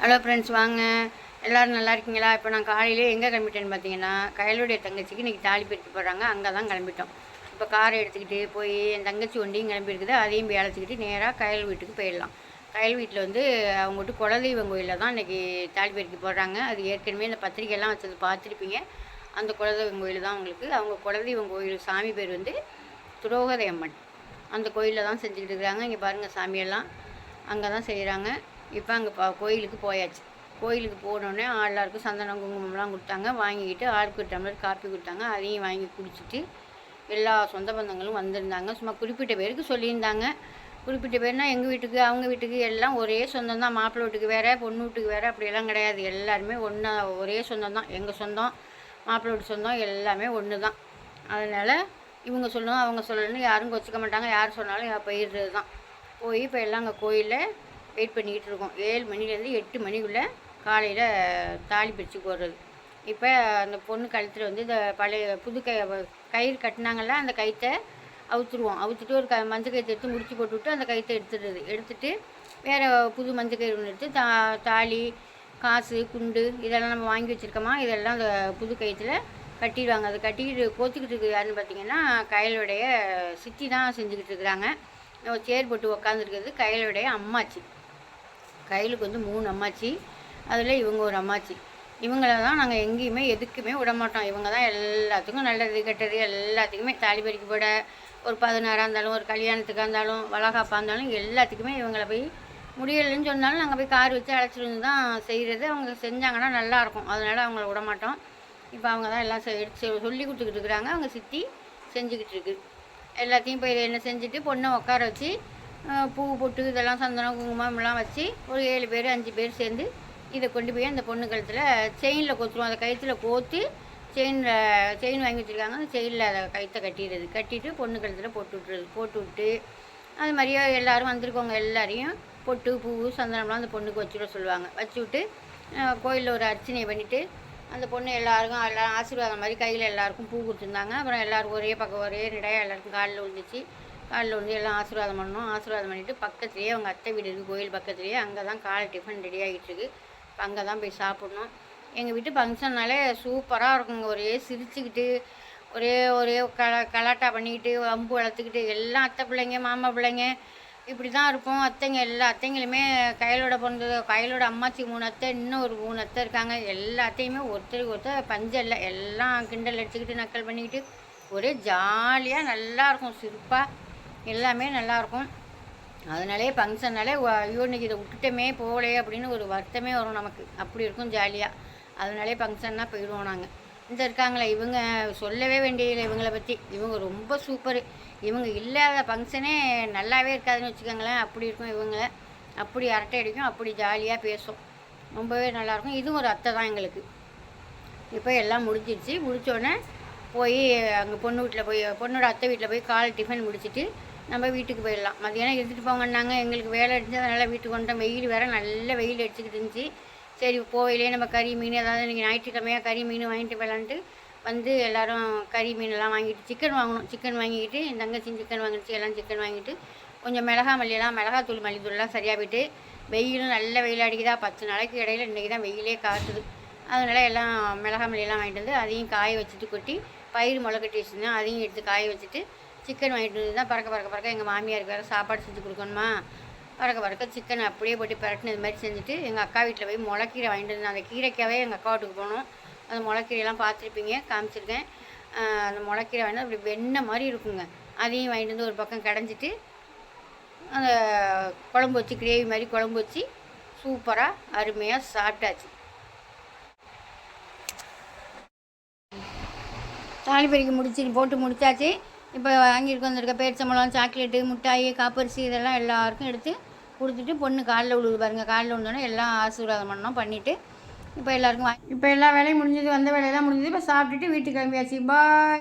Hello friends வாங்க. எல்லோரும் நல்லா இருக்கீங்களா? இப்போ நான் காலையிலே எங்கே கிளம்பிட்டேன்னு பார்த்தீங்கன்னா கையலுடைய தங்கச்சிக்கு இன்றைக்கி தாலி பிரித்து போடுறாங்க அங்கே தான் கிளம்பிட்டோம். இப்போ காரை எடுத்துக்கிட்டு போய் என் தங்கச்சி ஒண்டியும் கிளம்பியிருக்குது. அதையும் போய் அழைச்சிக்கிட்டு நேராக கயல் வீட்டுக்கு போயிடலாம். கயல் வீட்டில் வந்து அவங்க வீட்டு குலதெய்வம் கோயிலில் தான் இன்றைக்கி தாலி பிரித்து போடுறாங்க அது ஏற்கனவே இந்த பத்திரிக்கையெல்லாம் வச்சது பார்த்துருப்பீங்க அந்த குலதெய்வம் கோயில் தான் அவங்களுக்கு. அவங்க குலதெய்வம் கோயில் சாமி பேர் வந்து துரோகதை அம்மன் அந்த கோயிலில் தான் செஞ்சுக்கிட்டு இருக்கிறாங்க. இங்கே பாருங்கள் சாமியெல்லாம். அங்கே தான் செய்கிறாங்க இப்போ அங்கே கோயிலுக்கு போயாச்சு. கோயிலுக்கு போனோடனே எல்லாருக்கும் சந்தனம் குங்குமம்லாம் கொடுத்தாங்க. வாங்கிக்கிட்டு ஆளுக்கு ஒரு டம்ளர் காப்பி கொடுத்தாங்க. அதையும் வாங்கி குடிச்சிட்டு எல்லா சொந்த பந்தங்களும் வந்திருந்தாங்க. சும்மா குறிப்பிட்ட பேருக்கு சொல்லியிருந்தாங்க. குறிப்பிட்ட பேர்னால் எங்கள் வீட்டுக்கு அவங்க வீட்டுக்கு எல்லாம் ஒரே சொந்தம் தான். மாப்பிள்ளை வீட்டுக்கு வேறு பொண்ணு வீட்டுக்கு வேறு அப்படியெல்லாம் கிடையாது. எல்லாருமே ஒன்றா ஒரே சொந்தம் தான். எங்கள் சொந்தம் மாப்பிள்ளை வீட்டு சொந்தம் எல்லாமே ஒன்று தான். அதனால் இவங்க சொல்லணும் அவங்க சொல்லணும்னு யாரும் கொச்சிக்க மாட்டாங்க. யார் சொன்னாலும் போயிடுறது தான். போய் இப்போ எல்லாம் அங்கே கோயிலில் வெயிட் பண்ணிக்கிட்டு இருக்கோம் ஏழு மணிலேருந்து எட்டு மணிக்குள்ளே காலையில் தாலி பிரித்து போடுறது. இப்போ அந்த பொண்ணு கழுத்தில் வந்து இந்த பழைய புது கை கயிறு கட்டினாங்கல்ல அந்த கயிற்றை அவுத்துருவோம். அவுத்துட்டு ஒரு க மஞ்சள் கயிற்று எடுத்து முடிச்சு போட்டுவிட்டு அந்த கயிற்றை எடுத்துடுறது. எடுத்துட்டு வேறு புது மஞ்சள் கயிறு ஒன்று எடுத்து தா தாலி காசு குண்டு இதெல்லாம் நம்ம வாங்கி வச்சுருக்கோமா? இதெல்லாம் அந்த புது கயிற்றுல கட்டிடுவாங்க. அதை கட்டிக்கிட்டு கோத்துக்கிட்டு இருக்குது யாருன்னு பார்த்தீங்கன்னா கயலுடைய சித்தி தான் செஞ்சுக்கிட்டு இருக்கிறாங்க. சேர் போட்டு உக்காந்துருக்கிறது கயலுடைய அம்மாச்சி. கையிலுக்கு வந்து மூணு அம்மாச்சி அதில் இவங்க ஒரு அம்மாச்சி. இவங்கள தான் நாங்கள் எங்கேயுமே எதுக்குமே விட மாட்டோம் இவங்க தான் எல்லாத்துக்கும் நல்லது கெட்டது எல்லாத்துக்குமே தாலி பறிக்க போட ஒரு பதினாறாக இருந்தாலும் ஒரு கல்யாணத்துக்காக இருந்தாலும் வளகாப்பாக இருந்தாலும் எல்லாத்துக்குமே இவங்களை போய் முடியலைன்னு சொன்னாலும் நாங்கள் போய் கார் வச்சு அழைச்சிட்டு வந்து தான் செய்கிறது அவங்க செஞ்சாங்கன்னா நல்லாயிருக்கும் அதனால் அவங்கள விட மாட்டோம் இப்போ அவங்க தான் எல்லாம் எடுத்து சொல்லி கொடுத்துக்கிட்டு இருக்கிறாங்க. அவங்க சித்தி செஞ்சுக்கிட்டு இருக்கு. எல்லாத்தையும் போய் என்ன செஞ்சுட்டு பொண்ணை உட்கார வச்சு பூ பொட்டு இதெல்லாம் சந்தனம் குங்குமம்லாம் வச்சு ஒரு ஏழு பேர் அஞ்சு பேர் சேர்ந்து இதை கொண்டு போய் அந்த பொண்ணு கழுத்தில் செயினில் கொத்துருவோம். அதை கழுத்தில் கோத்து செயினில் செயின் வாங்கி வச்சுருக்காங்க. அந்த செயினில் அதை கழுத்தை கட்டிடுறது. கட்டிட்டு பொண்ணு கழுத்தில் போட்டு விட்டுறது போட்டு விட்டு அது மாதிரியே எல்லோரும் வந்திருக்கவங்க எல்லாரையும் பொட்டு பூ சந்தனம்லாம் அந்த பொண்ணுக்கு வச்சுட சொல்லுவாங்க. வச்சு விட்டு கோயிலில் ஒரு அர்ச்சனையை பண்ணிவிட்டு அந்த பொண்ணு எல்லாருக்கும் எல்லாம் ஆசீர்வாதம் மாதிரி கையில் எல்லாருக்கும் பூ கொடுத்துருந்தாங்க. அப்புறம் எல்லோரும் ஒரே பக்கம் ஒரே நிடையாக எல்லாருக்கும் காலில் விழுந்துச்சு. காலைல வந்து எல்லாம் ஆசீர்வாதம் பண்ணோம். ஆசீர்வாதம் பண்ணிவிட்டு பக்கத்துலேயே அவங்க அத்தை வீடு இருக்குது கோயில் பக்கத்துலேயே. அங்கே தான் காலை டிஃபன் ரெடி ஆகிட்டு இருக்கு. அங்கே தான் போய் சாப்பிட்ணும். எங்கள் வீட்டு ஃபங்க்ஷன்னாலே சூப்பராக இருக்குங்க. ஒரே சிரிச்சுக்கிட்டு ஒரே ஒரே கல கலாட்டா பண்ணிக்கிட்டு அம்பு வளர்த்துக்கிட்டு எல்லாம் அத்தை பிள்ளைங்க மாமா பிள்ளைங்க இப்படி தான் இருப்போம். அத்தைங்க எல்லா அத்தைங்களுமே கையலோட பிறந்தது. கையலோட அம்மாச்சி மூணு அத்தை இன்னும் ஒரு மூணு அத்தை இருக்காங்க. எல்லாத்தையுமே ஒருத்தருக்கு ஒருத்தர் பஞ்சம் இல்லை. எல்லாம் கிண்டல் அடிச்சுக்கிட்டு நக்கல் பண்ணிக்கிட்டு ஒரே ஜாலியாக நல்லாயிருக்கும் சிரிப்பாக எல்லாமே நல்லாயிருக்கும் அதனாலே ஃபங்க்ஷன்னாலே ஐயோ இன்றைக்கி இதை விட்டுட்டோமே போகலே அப்படின்னு ஒரு வருத்தமே வரும் நமக்கு. அப்படி இருக்கும் ஜாலியாக அதனாலே ஃபங்க்ஷன்னா போயிடுவோம் நாங்கள் இந்த இருக்காங்களே இவங்க சொல்லவே வேண்டியதில்லை இவங்கள பற்றி இவங்க ரொம்ப சூப்பரு இவங்க இல்லாத ஃபங்க்ஷனே நல்லாவே இருக்காதுன்னு வச்சுக்கோங்களேன். அப்படி இருக்கும் இவங்க அப்படி அரட்டை அடிக்கும் அப்படி ஜாலியாக பேசும். ரொம்பவே நல்லாயிருக்கும் இதுவும் ஒரு அத்தை தான் எங்களுக்கு. இப்போ எல்லாம் முடிஞ்சிருச்சு. முடித்தோடனே போய் அங்கே பொண்ணு வீட்டில் போய் பொண்ணோட அத்தை வீட்டில் போய் காலை டிஃபன் முடிச்சுட்டு நம்ம வீட்டுக்கு போயிடலாம். மதியானம் எடுத்துகிட்டு போங்கன்னாங்க. எங்களுக்கு வேலை அடிச்சு அதனால் வீட்டுக்கு வந்துட்டோம். வெயில் வேறு நல்ல வெயில் அடிச்சுக்கிட்டு இருந்துச்சு. சரி போயிலே நம்ம கறி மீன் ஏதாவது இன்றைக்கி ஞாயிற்றுக்கிழமையாக கறி மீன் வாங்கிட்டு போயிடலான்ட்டு வந்து எல்லோரும் கறி மீனெல்லாம் வாங்கிட்டு சிக்கன் வாங்கணும். சிக்கன் வாங்கிக்கிட்டு என் தங்கச்சி சிக்கன் வாங்கிடுச்சு. எல்லாம் சிக்கன் வாங்கிட்டு கொஞ்சம் மிளகா மல்லியெல்லாம் மிளகாத்தூள் மல்லித்தூள்லாம் சரியாக போயிட்டு வெயிலும் நல்ல வெயில் அடிக்குதா? பத்து நாளைக்கு இடையில இன்றைக்கி தான் வெயிலே காட்டுது. அதனால் எல்லாம் மிளகா மல்லியெல்லாம் வாங்கிட்டு வந்து அதையும் காய வச்சுட்டு கொட்டி பயிர் முளை கட்டி வச்சுருந்தேன் அதையும் எடுத்து காய வச்சுட்டு சிக்கன் வாங்கிட்டு வந்து தான் பறக்க பறக்க பறக்க எங்கள் மாமியாருக்கு வேறு சாப்பாடு செஞ்சு கொடுக்கணுமா? பறக்க பறக்க சிக்கன் அப்படியே போட்டு பரட்டினது மாதிரி செஞ்சுட்டு எங்கள் அக்கா வீட்டில் போய் முளைக்கீரை வாங்கிட்டு வந்தேன் அந்த கீரைக்காவே எங்கள் அக்கா வீட்டுக்கு போனோம். அந்த முளைக்கீரையெல்லாம் பார்த்துருப்பீங்க காமிச்சிருக்கேன். அந்த முளைக்கீரை வாங்கிட்டு அப்படி வெண்ணெய் மாதிரி இருக்குங்க. அதையும் வாங்கிட்டு வந்து ஒரு பக்கம் கடைஞ்சிட்டு அந்த குழம்பு வச்சு கிரேவி மாதிரி குழம்பு வச்சு சூப்பராக அருமையாக சாப்பிட்டாச்சு. தாலி பறிக்க முடிச்சு போட்டு முடித்தாச்சு இப்போ வாங்கிட்டு வந்திருக்க பேரிச்சம்பழம் சாக்லேட்டு மிட்டாயி காப்பரிசி இதெல்லாம் எல்லாருக்கும் எடுத்து கொடுத்துட்டு பொண்ணு காலில் விழுது பாருங்கள் காலில் விழுந்தோடனே எல்லாம் ஆசீர்வாதம் பண்ணோம் பண்ணிவிட்டு இப்போ எல்லாருக்கும் இப்போ எல்லா வேலையும் முடிஞ்சது வந்த வேலையெல்லாம் முடிஞ்சது இப்போ சாப்பிட்டுட்டு வீட்டுக்கு கிளம்பியாச்சு. பாய்